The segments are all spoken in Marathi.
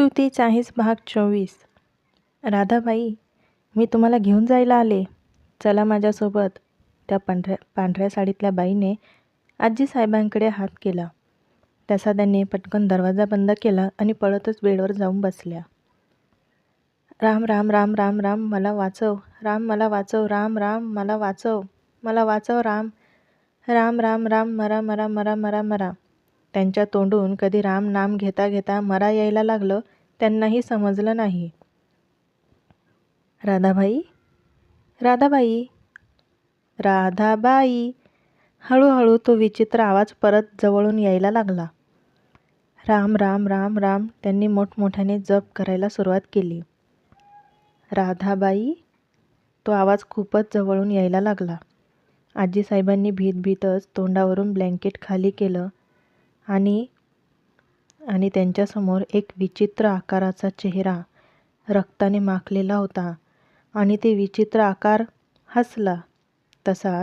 तू तीच आहेस भाग चोवीस. राधाबाई मी तुम्हाला घेऊन जायला आले. चला माझ्यासोबत. त्या पांढऱ्या पांढऱ्या साडीतल्या बाईने आजी साहेबांकडे हात केला. तसा त्यांनी पटकन दरवाजा बंद केला आणि पळतच बेडवर जाऊन बसल्या. राम राम राम राम राम मला वाचव. राम मला वाचव. राम राम मला वाचव. मला वाचव राम. राम राम राम मरा मरा मरा मरा मरा. त्यांच्या तोंडून कधी राम नाम घेता घेता मरा यायला लागलं त्यांनाही समजलं नाही. राधाबाई? राधाबाई? राधाबाई! हळूहळू तो विचित्र आवाज परत जवळून यायला लागला. राम राम राम राम त्यांनी मोठमोठ्याने जप करायला सुरुवात केली. राधाबाई? तो आवाज खूपच जवळून यायला लागला. आजीसाहेबांनी भीत भीतच तोंडावरून ब्लँकेट खाली केलं आणि आणि त्यांच्यासमोर एक विचित्र आकाराचा चेहरा रक्ताने माखलेला होता आणि ते विचित्र आकार हसला. तसा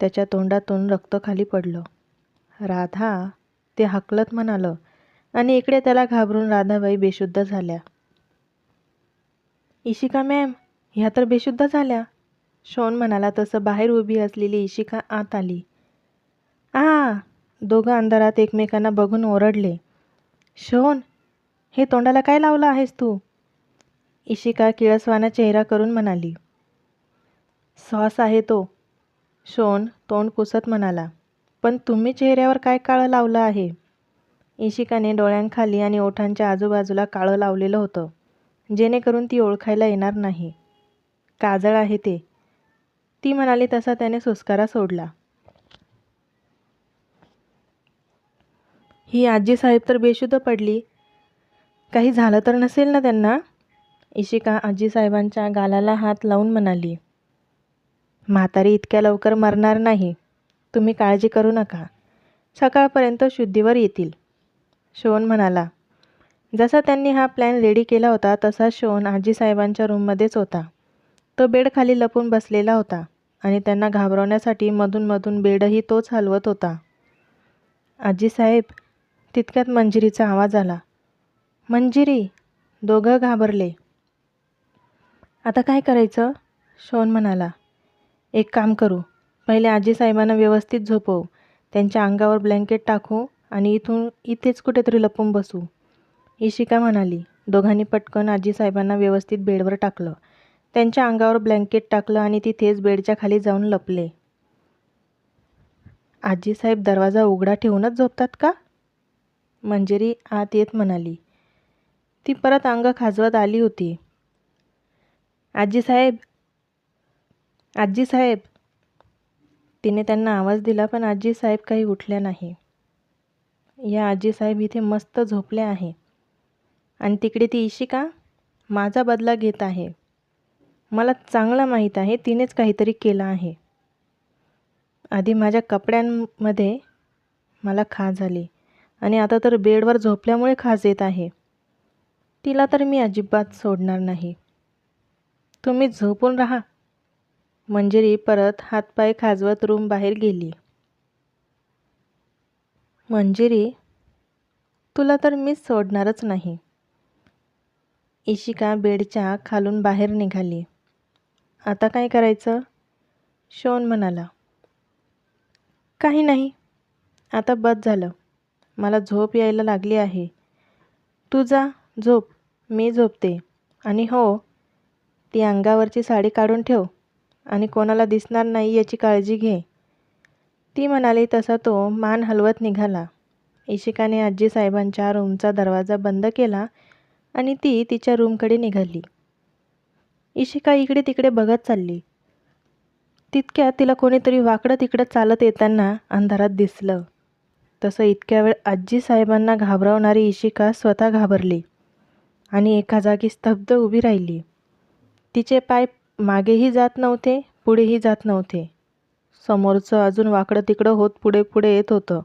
त्याच्या तोंडातून रक्त खाली पडलं. राधा ते हकलत म्हणालं आणि इकडे त्याला घाबरून राधाबाई बेशुद्ध झाल्या. इशिका मॅम ह्या तर बेशुद्ध झाल्या. शोन म्हणाला तसं बाहेर उभी असलेली इशिका आत आली. आ दोघं अंधारात एकमेकांना बघून ओरडले. शोन हे तोंडाला काय लावलं आहेस तू? इशिका किळसवाना चेहरा करून म्हणाली. सॉस आहे तो. शोन तोंड पुसत म्हणाला. पण तुम्ही चेहऱ्यावर काय काळं लावलं आहे? इशिकाने डोळ्यांखाली आणि ओठांच्या आजूबाजूला काळं लावलेलं होतं जेणेकरून ती ओळखायला येणार नाही. काजळ आहे ते. ती म्हणाली तसा त्याने सुस्कारा सोडला. ही आजी साहेब तर बेशुद्ध पडली. काही झालं तर नसेल ना त्यांना? इशिका आजीसाहेबांच्या गालाला हात लावून म्हणाली. म्हातारी इतक्या लवकर मरणार नाही. तुम्ही काळजी करू नका. सकाळपर्यंत शुद्धीवर येतील. शोन म्हणाला. जसा त्यांनी हा प्लॅन रेडी केला होता तसा शोन आजीसाहेबांच्या रूममध्येच होता. तो बेड खाली लपून बसलेला होता आणि त्यांना घाबरवण्यासाठी मधूनमधून बेडही तोच हलवत होता. आजीसाहेब तितक्यात मंजिरीचा आवाज आला. मंजिरी दोघं घाबरले. आता काय करायचं? शोन म्हणाला. एक काम करू. पहिले आजीसाहेबांना व्यवस्थित झोपवू. त्यांच्या अंगावर ब्लँकेट टाकू आणि इथून इथेच कुठेतरी लपून बसू. इशिका म्हणाली. दोघांनी पटकन आजीसाहेबांना व्यवस्थित बेडवर टाकलं. त्यांच्या अंगावर ब्लँकेट टाकलं आणि तिथेच बेडच्या खाली जाऊन लपले. आजीसाहेब दरवाजा उघडा ठेवूनच झोपतात का? मंजिरी आत येत म्हणाली. ती परत अंग खाजवत आली होती. आजीसाहेब आजीसाहेब तिने त्यांना आवाज दिला पण आजीसाहेब काही उठल्या नाही. या आजीसाहेब इथे मस्त झोपल्या आहे. आणि तिकडे ती इशिका माझा बदला घेत आहे. मला चांगला माहीत आहे तिनेच काहीतरी केलं आहे. आधी माझ्या कपड्यांमध्ये मला खा झाली आणि आता तर बेडवर झोपल्यामुळे खाज येत आहे. तिला तर मी अजिबात सोडणार नाही. तुम्ही झोपून राहा. मंजिरी परत हातपाय खाजवत रूम बाहेर गेली. मंजिरी तुला तर मीच सोडणारच नाही. इशिका बेडच्या खालून बाहेर निघाली. आता काय करायचं? शोन म्हणाला. काही नाही. आता बस झालं. मला झोप यायला लागली आहे. तू जा झोप. मी झोपते. आणि हो ती अंगावरची साडी काढून ठेव. आणि कोणाला दिसणार नाही याची काळजी घे. ती म्हणाली तसा तो मान हलवत निघाला. इशिकाने आजीसाहेबांच्या रूमचा दरवाजा बंद केला आणि ती तिच्या रूमकडे निघाली. इशिका इकडे तिकडे बघत चालली. तितक्यात तिला कोणीतरी वाकडं तिकडं चालत येताना अंधारात दिसलं. तसं इतक्या वेळ आजी साहेबांना घाबरवणारी इशिका स्वतः घाबरली? आणि एका जागी स्तब्ध उभी राहिली. तिचे पाय मागेही जात नव्हते पुढेही जात नव्हते. समोरचं अजून वाकडं तिकडं होत पुढे पुढे येत होतं.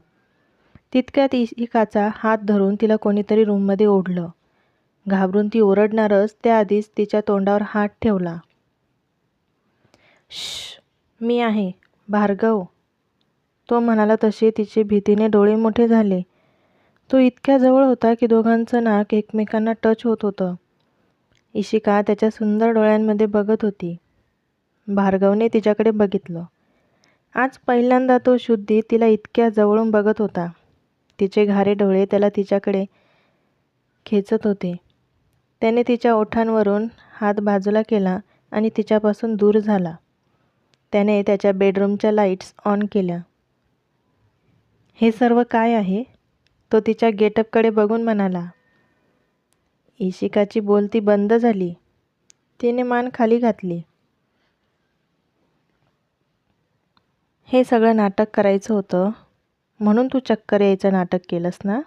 तितक्यात इशिकाचा हात धरून तिला कोणीतरी रूममध्ये ओढलं. घाबरून ती ओरडणारच त्याआधीच तिच्या तोंडावर हात ठेवला. श मी आहे भार्गव. तो म्हणाला तसे तिचे भीतीने डोळे मोठे झाले. तो इतक्या जवळ होता की दोघांचं नाक एकमेकांना टच होत होतं. इशिका त्याच्या सुंदर डोळ्यांमध्ये बघत होती. भार्गवने तिच्याकडे बघितलं. आज पहिल्यांदा तो शुद्धी तिला इतक्या जवळून बघत होता. तिचे घारे डोळे त्याला तिच्याकडे खेचत होते. त्याने तिच्या ओठांवरून हात बाजूला केला आणि तिच्यापासून दूर झाला. त्याने त्याच्या बेडरूमच्या लाईट्स ऑन केल्या. हे सर्व काय आहे? तो तिच्या गेटअपकडे बघून म्हणाला इशिकाची बोलती बंद झाली. तिने मान खाली घातली. हे सगळं नाटक करायचं होतं. म्हणून तू चक्कर यायचं नाटक केलंस ना?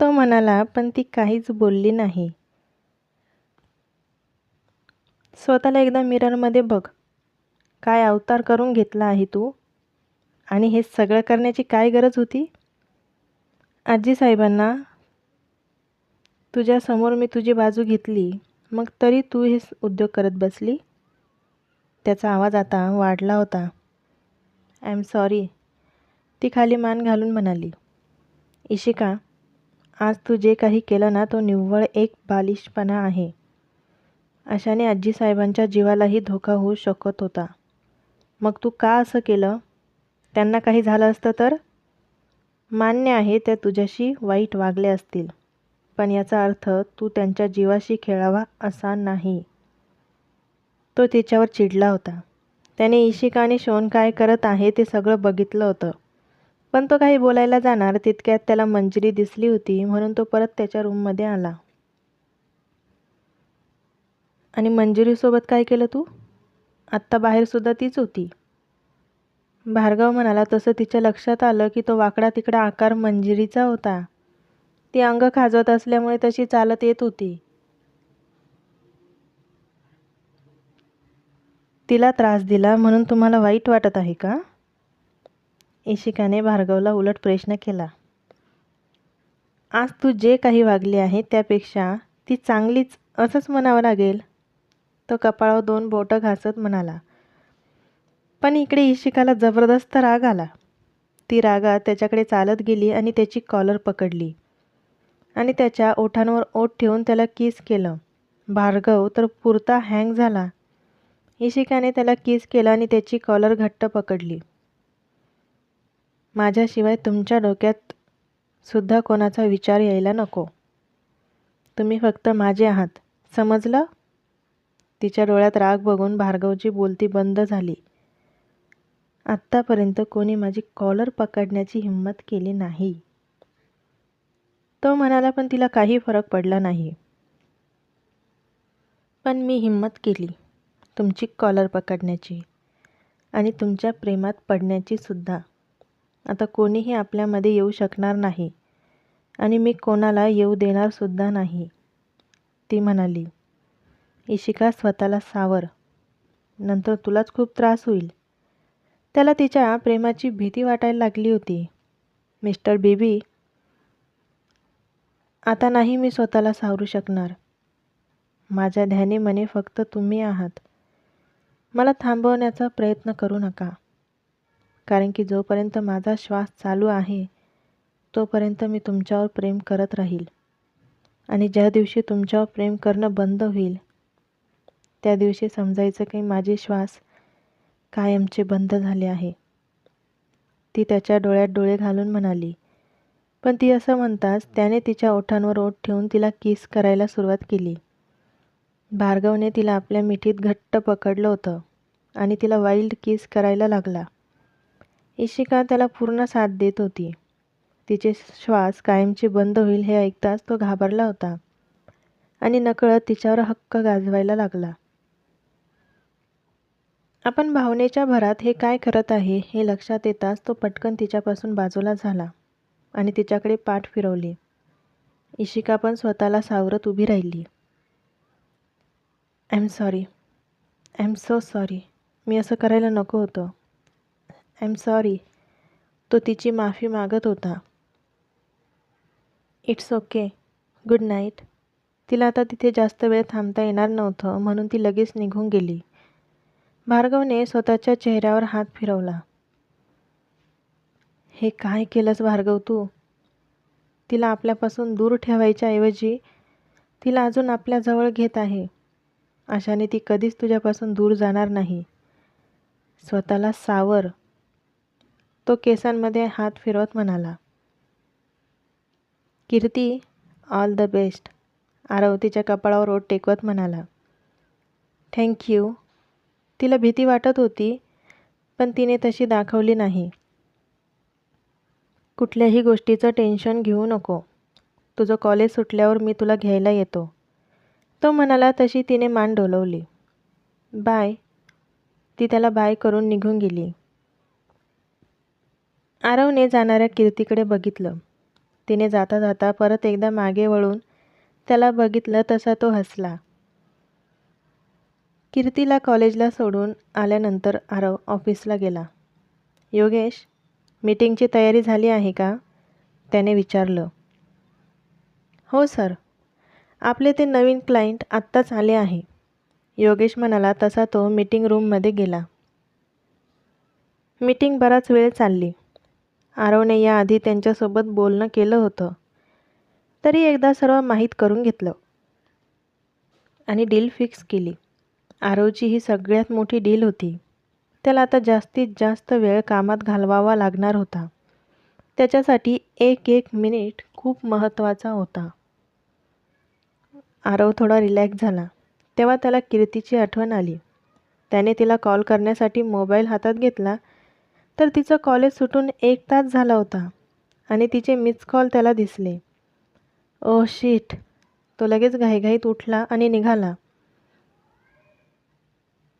तो म्हणाला पण ती काहीच बोलली नाही. स्वतःला एकदा मिररमध्ये बघ. काय अवतार करून घेतला आहे तू. आणि हे सगळं करण्याची काय गरज होती? आजी साहेबांना तुझ्यासमोर मी तुझी बाजू घेतली मग तरी तू हे उद्योग करत बसली? त्याचा आवाज आता वाढला होता. आय एम सॉरी ती खाली मान घालून म्हणाली इशिका आज तू जे काही केलं ना तो निव्वळ एक बालिशपणा आहे. अशाने आजीसाहेबांच्या जीवालाही धोका होऊ शकत होता. मग तू का असं केलं? त्यांना काही झालं असतं तर? मान्य आहे त्या तुझ्याशी वाईट वागले असतील. पण याचा अर्थ तू त्यांच्या जीवाशी खेळावा असा नाही. तो तिच्यावर चिडला होता. त्याने इशिका आणि शोन काय करत आहे ते सगळं बघितलं होतं. पण तो काही बोलायला जाणार तितक्यात त्याला मंजिरी दिसली होती म्हणून तो परत त्याच्या रूममध्ये आला. आणि मंजिरीसोबत काय केलं तू? आत्ता बाहेरसुद्धा तीच होती. भार्गव म्हणाला तसं तिच्या लक्षात आलं की तो वाकडा तिकडा आकार मंजिरीचा होता. ती अंग खाजवत असल्यामुळे तशी चालत येत होती. तिला त्रास दिला म्हणून तुम्हाला वाईट वाटत आहे का? इशिकाने भार्गवला उलट प्रश्न केला. आज तू जे काही वागली आहे त्यापेक्षा ती चांगलीच असंच म्हणावं लागेल तो कपाळावर दोन बोटं घासत म्हणाला. पण इकडे इशिकाला जबरदस्त राग आला. ती रागात त्याच्याकडे चालत गेली आणि त्याची कॉलर पकडली. आणि त्याच्या ओठांवर ओठ ठेवून त्याला किस केलं. भार्गव तर पुरता हँग झाला. इशिकाने त्याला किस केला आणि त्याची कॉलर घट्ट पकडली. माझ्याशिवाय तुमच्या डोक्यात सुद्धा कोणाचा विचार यायला नको. तुम्ही फक्त माझे आहात. समजलं? तिच्या डोळ्यात राग बघून भार्गवची बोलती बंद झाली. आत्तापर्यंत कोणी माझी कॉलर पकडण्याची हिंमत केली नाही. तो म्हणाला पण तिला काही फरक पडला नाही. पण मी हिंमत केली तुमची कॉलर पकडण्याची आणि तुमच्या प्रेमात पडण्याची सुद्धा. आता कोणीही आपल्यामध्ये येऊ शकणार नाही आणि मी कोणाला येऊ देणारसुद्धा नाही. ती म्हणाली इशिका स्वतःला सावर नंतर तुलाच खूप त्रास होईल. त्याला तिच्या प्रेमाची भीती वाटायला लागली होती. मिस्टर बेबी आता नाही मी स्वतःला सावरू शकणार. माझ्या ध्यानी मने फक्त तुम्ही आहात. मला थांबवण्याचा प्रयत्न करू नका. कारण की जोपर्यंत माझा श्वास चालू आहे तोपर्यंत मी तुमच्यावर प्रेम करत राहील. आणि ज्या दिवशी तुमच्यावर प्रेम करणं बंद होईल त्या दिवशी समजायचं की माझे श्वास कायमचे बंद झाले आहे. ती त्याच्या डोळ्यात डोळे घालून म्हणाली पण ती असं म्हणताच त्याने तिच्या ओठांवर ओठ ठेवून तिला किस करायला सुरुवात केली. भार्गवने तिला आपल्या मिठीत घट्ट पकडलं होतं आणि तिला वाईल्ड किस करायला लागला. इशिका त्याला पूर्ण साथ देत होती. तिचे श्वास कायमचे बंद होईल हे ऐकताच तो घाबरला होता आणि नकळत तिच्यावर हक्क गाजवायला लागला. आपण भावनेच्या भरात हे काय करत आहे हे लक्षात येताच तो पटकन तिच्यापासून बाजूला झाला आणि तिच्याकडे पाठ फिरवली. इशिका पण स्वतःला सावरत उभी राहिली. I am sorry I am so sorry मी असं करायला नको होतं. आय एम सॉरी तो तिची माफी मागत होता. इट्स ओके गुड नाईट तिला आता तिथे जास्त वेळ थांबता येणार नव्हतं म्हणून ती लगेच निघून गेली. भार्गवने स्वतःच्या चेहऱ्यावर हात फिरवला. हे काय केलंस भार्गव तू? तिला आपल्यापासून दूर ठेवायच्या ऐवजी तिला अजून आपल्याजवळ घेत आहे. अशाने ती कधीच तुझ्यापासून दूर जाणार नाही. स्वतःला सावर. तो केसांमध्ये हात फिरवत म्हणाला. Kirti all the best. आरवतीच्या कपाळावर ओट टेकवत म्हणाला. थँक्यू तिला भीती वाटत होती पण तिने तशी दाखवली नाही. कुठल्याही गोष्टीचं टेन्शन घेऊ नको. तुझं कॉलेज सुटल्यावर मी तुला घ्यायला येतो. तो म्हणाला तशी तिने मान डोलवली. बाय. ती त्याला बाय करून निघून गेली. आरवने जाणाऱ्या कीर्तीकडे बघितलं. तिने जाता जाता परत एकदा मागे वळून त्याला बघितलं तसा तो हसला. कीर्तीला कॉलेजला सोडून आल्यानंतर आरव ऑफिसला गेला. योगेश मीटिंगची तयारी झाली आहे का? त्याने विचारलं. हो सर. आपले ते नवीन क्लायंट आत्ताच आले आहे. योगेश म्हणाला तसा तो मीटिंग रूममध्ये गेला. मीटिंग बराच वेळ चालली. आरवने याआधी त्यांच्यासोबत बोलणं केलं होतं. तरी एकदा सर्व माहीत करून घेतलं. आणि डील फिक्स केली. आरवची ही सगळ्यात मोठी डील होती. त्याला आता जास्तीत जास्त वेळ कामात घालवावा लागणार होता. त्याच्यासाठी एक एक मिनिट खूप महत्त्वाचा होता. आरव थोडा रिलॅक्स झाला. तेव्हा त्याला कीर्तीची आठवण आली. त्याने तिला कॉल करण्यासाठी मोबाईल हातात घेतला तर तिचं कॉलेज सुटून एक तास झाला होता आणि तिचे मिस कॉल त्याला दिसले. Oh shit. तो लगेच घाईघाईत उठला आणि निघाला.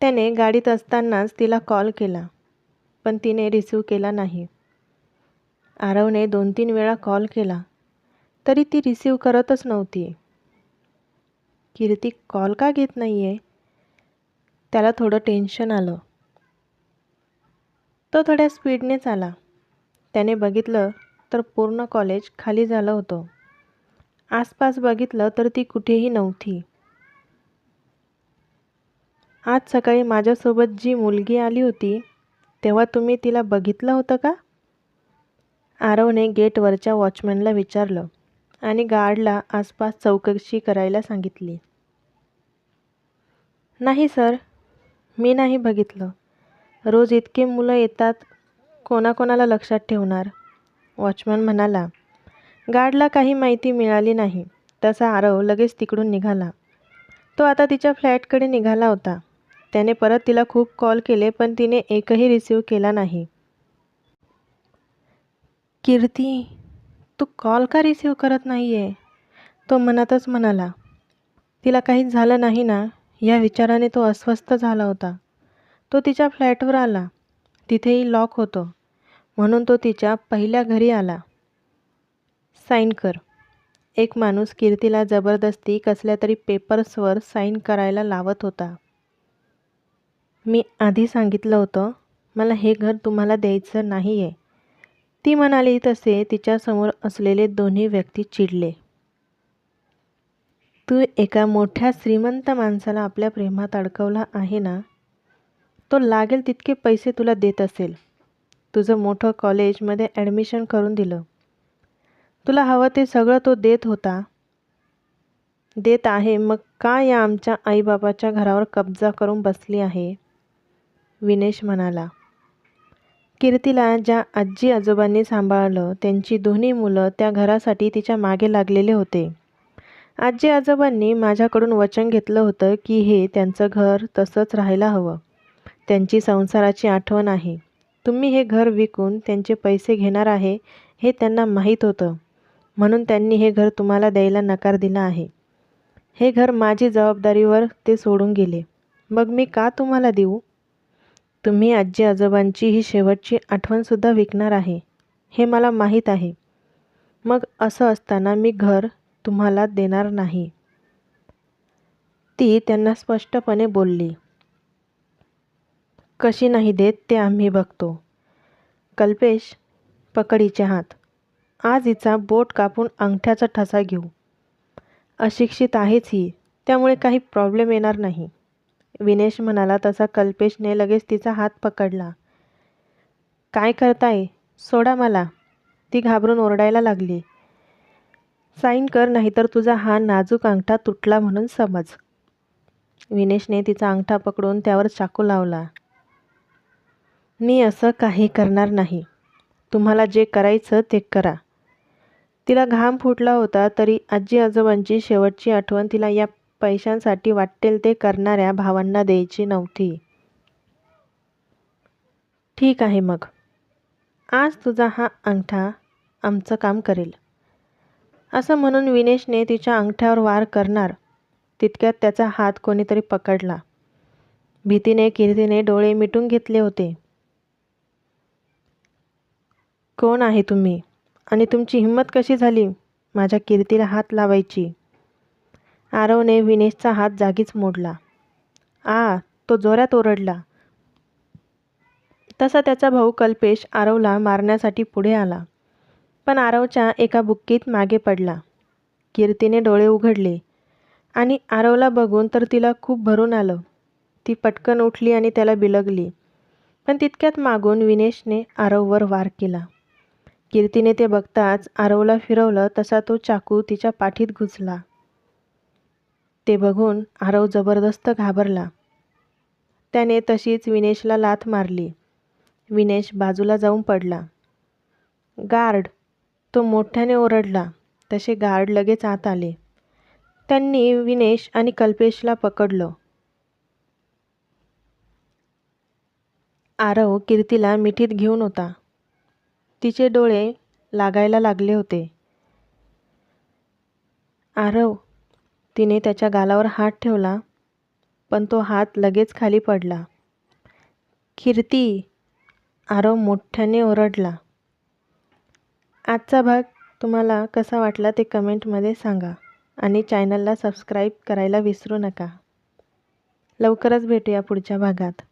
त्याने गाडीत असतानाच तिला कॉल केला पण तिने रिसीव केला नाही. आरवने दोन तीन वेळा कॉल केला तरी ती रिसीव करतच नव्हती. कीर्ती कॉल का घेत नाही आहे त्याला थोडं टेन्शन आलं. तो थोड्या स्पीडनेच आला. त्याने बघितलं तर पूर्ण कॉलेज खाली झालं होतं. आसपास बघितलं तर ती कुठेही नव्हती. आज सकाळी माझ्यासोबत जी मुलगी आली होती तेव्हा तुम्ही तिला बघितलं होतं का? आरवने गेटवरच्या वॉचमॅनला विचारलं आणि गार्डला आसपास चौकशी करायला सांगितली. नाही सर. मी नाही बघितलं. रोज इतके मुलं येतात कोणाकोणाला लक्षात ठेवणार? वॉचमॅन म्हणाला गार्डला काही माहिती मिळाली नाही. तसा आरव लगेच तिकडून निघाला. तो आता तिच्या फ्लॅटकडे निघाला होता. त्याने परत तिला खूप कॉल केले पण तिने एकही रिसीव केला नाही. कीर्ती तू कॉल का रिसीव करत नाही आहे तो मनातच म्हणाला. तिला काहीच झालं नाही ना या विचाराने तो अस्वस्थ झाला होता. तो तिच्या फ्लॅटवर आला. तिथेही लॉक होतो. म्हणून तो तिच्या पहिल्या घरी आला. साईन कर. एक माणूस कीर्तीला जबरदस्ती कसल्या तरी पेपर्सवर साईन करायला लावत होता. मी आधी सांगितलं होतं मला हे घर तुम्हाला द्यायचं नाही आहे ती म्हणाली तसे तिच्यासमोर असलेले दोन्ही व्यक्ती चिडले. तू एका मोठ्या श्रीमंत माणसाला आपल्या प्रेमात अडकवला आहे ना? तो लागेल तितके पैसे तुला देत असेल. तुझं मोठं कॉलेजमध्ये ॲडमिशन करून दिलं. तुला हवं ते सगळं तो देत होता. देत आहे मग का या आमच्या आईबाबाच्या घरावर कब्जा करून बसली आहे? विनेश म्हणाला कीर्तीला ज्या आजी आजोबांनी सांभाळलं त्यांची दोन्ही मुलं त्या घरासाठी तिच्यामागे लागलेले होते. आजी आजोबांनी माझ्याकडून वचन घेतलं होतं की हे त्यांचं घर तसंच राहायला हवं. त्यांची संसाराची आठवण आहे. तुम्ही हे घर विकून त्यांचे पैसे घेणार आहे हे त्यांना माहीत होतं. म्हणून त्यांनी हे घर तुम्हाला द्यायला नकार दिला आहे. हे घर माझी जबाबदारीवर ते सोडून गेले. मग मी का तुम्हाला देऊ? तुम्ही आजी आजोबांची ही शेवटची आठवणसुद्धा विकणार आहे. हे मला माहीत आहे. मग असं असताना मी घर तुम्हाला देणार नाही. ती त्यांना स्पष्टपणे बोलली. कशी नाही देत ते आम्ही बघतो. कल्पेश पकडीचे हात. आज हिचा बोट कापून अंगठ्याचा ठसा घेऊ. अशिक्षित आहेच ही त्यामुळे काही प्रॉब्लेम येणार नाही. विनेश म्हणाला तसा कल्पेशने लगेच तिचा हात पकडला. काय करताय? सोडा मला ती घाबरून ओरडायला लागली. साईन कर नाहीतर तुझा हा नाजूक अंगठा तुटला म्हणून समज विनेशने तिचा अंगठा पकडून त्यावर चाकू लावला. मी असं काही करणार नाही. तुम्हाला जे करायचं ते करा तिला घाम फुटला होता तरी आजी आजोबांची शेवटची आठवण तिला या पैशांसाठी वाटेल ते करणाऱ्या भावांना द्यायची नव्हती. ठीक आहे मग. आज तुझा हा अंगठा आमचं काम करेल. असं म्हणून विनेशने तिच्या अंगठ्यावर वार करणार तितक्यात त्याचा हात कोणीतरी पकडला. भीतीने कीर्तीने डोळे मिटून घेतले होते. कोण आहे तुम्ही? आणि तुमची हिंमत कशी झाली? माझ्या कीर्तीला हात लावायची. आरवने विनेशचा हात जागीच मोडला. आ तो जोरात ओरडला. तसा त्याचा भाऊ कल्पेश आरवला मारण्यासाठी पुढे आला. पण आरवच्या एका बुक्कीत मागे पडला. कीर्तीने डोळे उघडले. आणि आरवला बघून तर तिला खूप भरून आलं. ती पटकन उठली आणि त्याला बिलगली. पण तितक्यात मागून विनेशने आरववर वार केला. कीर्तीने ते बघताच आरवला फिरवलं तसा तो चाकू तिच्या पाठीत घुसला. ते बघून आरव जबरदस्त घाबरला. त्याने तशीच विनेशला लाथ मारली. विनेश बाजूला जाऊन पडला. गार्ड. तो मोठ्याने ओरडला. तसे गार्ड लगेच आत आले. त्यांनी विनेश आणि कल्पेशला पकडलं. आरव कीर्तीला मिठीत घेऊन होता. तिचे डोळे लागायला लागले होते. आरव तिने त्याच्या गालावर हात ठेवला पण तो हात लगेच खाली पडला. कीर्ती आरव मोठ्याने ओरडला. आजचा भाग तुम्हाला कसा वाटला ते कमेंटमध्ये सांगा आणि चॅनलला सबस्क्राईब करायला विसरू नका. लवकरच भेटूया पुढच्या भागात.